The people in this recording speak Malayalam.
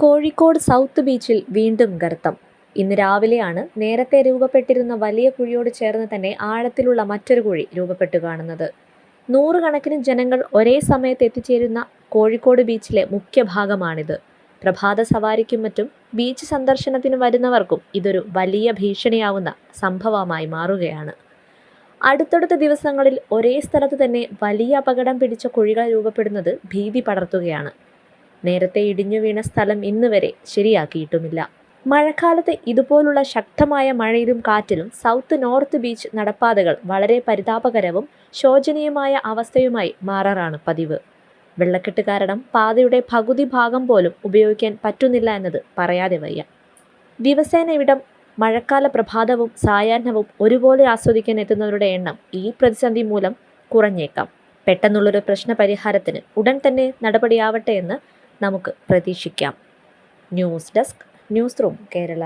കോഴിക്കോട് സൗത്ത് ബീച്ചിൽ വീണ്ടും ഗർത്തം. ഇന്ന് രാവിലെയാണ് നേരത്തെ രൂപപ്പെട്ടിരുന്ന വലിയ കുഴിയോട് ചേർന്ന് തന്നെ ആഴത്തിലുള്ള മറ്റൊരു കുഴി രൂപപ്പെട്ടു കാണുന്നത്. നൂറുകണക്കിന് ജനങ്ങൾ ഒരേ സമയത്ത് എത്തിച്ചേരുന്ന കോഴിക്കോട് ബീച്ചിലെ മുഖ്യ ഭാഗമാണിത്. പ്രഭാത സവാരിക്കും മറ്റും ബീച്ച് സന്ദർശനത്തിന് വരുന്നവർക്കും ഇതൊരു വലിയ ഭീഷണിയാവുന്ന സംഭവമായി മാറുകയാണ്. അടുത്തടുത്ത ദിവസങ്ങളിൽ ഒരേ സ്ഥലത്ത് തന്നെ വലിയ അപകടം പിടിച്ച കുഴികൾ രൂപപ്പെടുന്നത് ഭീതി പടർത്തുകയാണ്. നേരത്തെ ഇടിഞ്ഞു വീണ സ്ഥലം ഇന്ന് വരെ ശരിയാക്കിയിട്ടുമില്ല. മഴക്കാലത്ത് ഇതുപോലുള്ള ശക്തമായ മഴയിലും കാറ്റിലും സൗത്ത് നോർത്ത് ബീച്ച് നടപ്പാതകൾ വളരെ പരിതാപകരവും ശോചനീയമായ അവസ്ഥയുമായി മാറാറാണ് പതിവ്. വെള്ളക്കെട്ട് കാരണം പാതയുടെ പകുതി ഭാഗം പോലും ഉപയോഗിക്കാൻ പറ്റുന്നില്ല എന്നത് പറയാതെ വയ്യ. ദിവസേന ഇവിടം മഴക്കാല പ്രഭാതവും സായാഹ്നവും ഒരുപോലെ ആസ്വദിക്കാൻ എത്തുന്നവരുടെ എണ്ണം ഈ പ്രതിസന്ധി മൂലം കുറഞ്ഞേക്കാം. പെട്ടെന്നുള്ളൊരു പ്രശ്ന പരിഹാരത്തിന് ഉടൻ തന്നെ നടപടിയാവട്ടെ എന്ന് നമുക്ക് പ്രതീക്ഷിക്കാം. News desk news room Kerala.